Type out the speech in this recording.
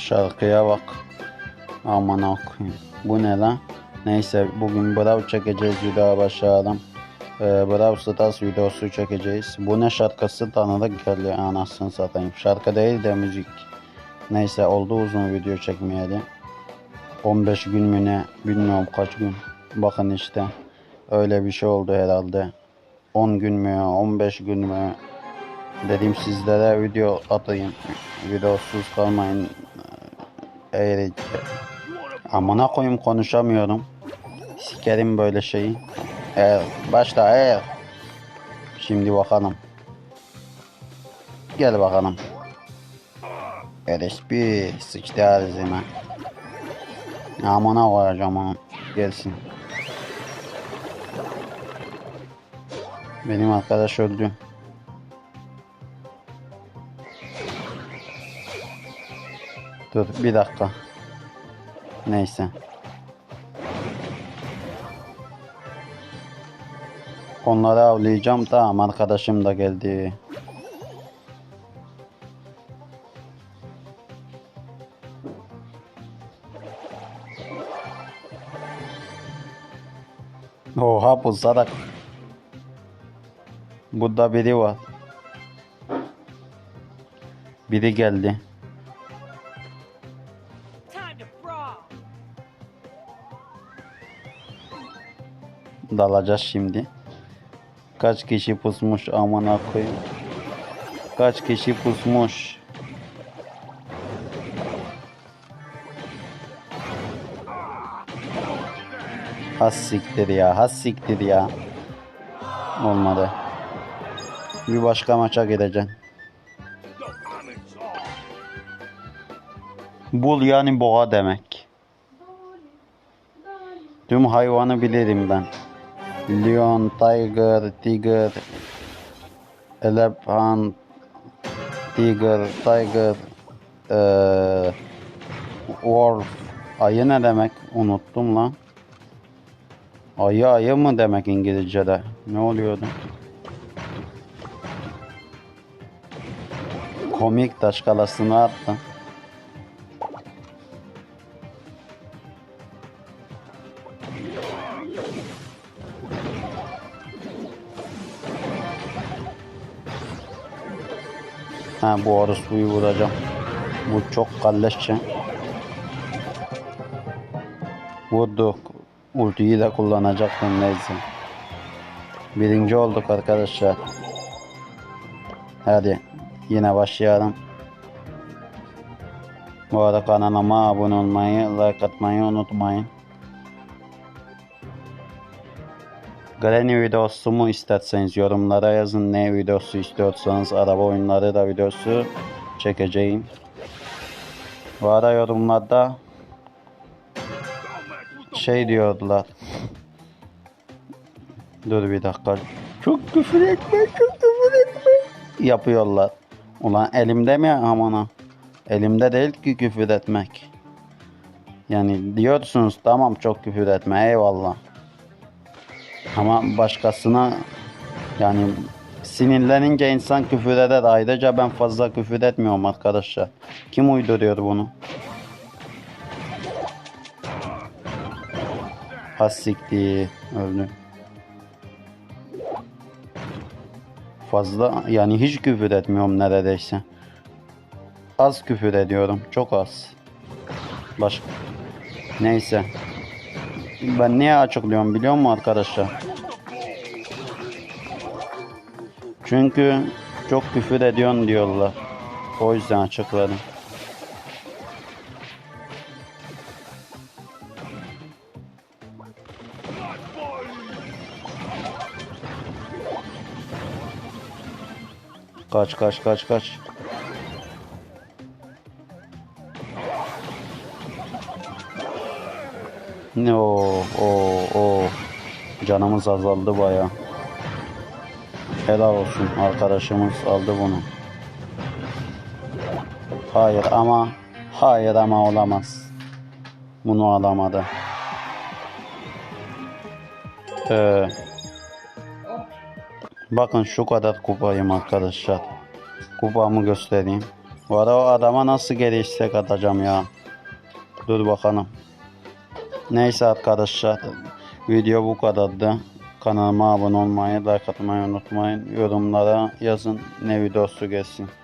Şarkıya bak. Aman okuyayım. Bu ne lan? Neyse bugün Brawl çekeceğiz videoya başlayalım. Ee, Brawl Stars videosu çekeceğiz. Bu ne şarkısı tanıdık geldi anasını satayım. Şarkı değil de müzik. Neyse oldu uzun video çekmeyeli. 15 gün mü ne bilmiyorum kaç gün. Bakın işte öyle bir şey oldu herhalde. 10 gün mü 15 gün mü dedim sizlere video atayım. Videosuz kalmayın. Eğer amına koyayım konuşamıyorum. Sikerim böyle şeyi. Eğer başla eğer. Şimdi bakalım. Gel bakalım. LSP sıçtı ağzıma. Amına koyacağım onu. Gelsin. Benim arkadaş öldü. Dur bir dakika. Neyse. Onları avlayacağım. Tamam arkadaşım da geldi. Oha bu salak. Burada biri var. Biri geldi. Dalacağız şimdi. Kaç kişi pusmuş amına koyayım. Kaç kişi pusmuş. Has siktir ya, has siktir ya. Olmadı. Bir başka maça gideceğim. Bul yani boğa demek. Tüm hayvanı bilirim ben. Lion, tiger, tiger, elephant, tiger, tiger, eee wolf. Ayı ne demek? Unuttum lan. Ayı ayı mı demek İngilizce'de? Ne oluyordu? Komik taş kalasını attı. Ha bu orospuyu vuracağım. Bu çok kalleşçe. Vurduk. Ultiyi de kullanacaktım neyse. Birinci olduk arkadaşlar. Hadi yine başlayalım. Bu arada kanalıma abone olmayı, like atmayı unutmayın. Granny videosu mu isterseniz yorumlara yazın. Ne videosu istiyorsanız araba oyunları da videosu çekeceğim. Bu ara yorumlarda şey diyordular. Dur bir dakika. Çok küfür etme, çok küfür etme. Yapıyorlar. Ulan elimde mi amana? Elimde değil ki küfür etmek. Yani diyorsunuz tamam çok küfür etme eyvallah. Ama başkasına yani sinirlenince insan küfür eder. Ayrıca ben fazla küfür etmiyorum arkadaşlar. Kim uyduruyor bunu? Has siktir. Öldü. Fazla yani hiç küfür etmiyorum neredeyse. Az küfür ediyorum. Çok az. Başka. Neyse. Ben niye açıklıyorum biliyor musun arkadaşlar? Çünkü çok küfür ediyorsun diyorlar. O yüzden açıkladım. Kaç kaç kaç kaç. Ne o o o canımız azaldı baya. Helal olsun arkadaşımız aldı bunu. Hayır ama hayır ama olamaz. Bunu alamadı. Ee, bakın şu kadar kupayım arkadaşlar. Kupamı göstereyim. Arada o adama nasıl geri istek atacağım ya. Dur bakalım. Neyse arkadaşlar. Video bu kadardı. Kanalıma abone olmayı, like atmayı unutmayın. Yorumlara yazın ne videosu gelsin.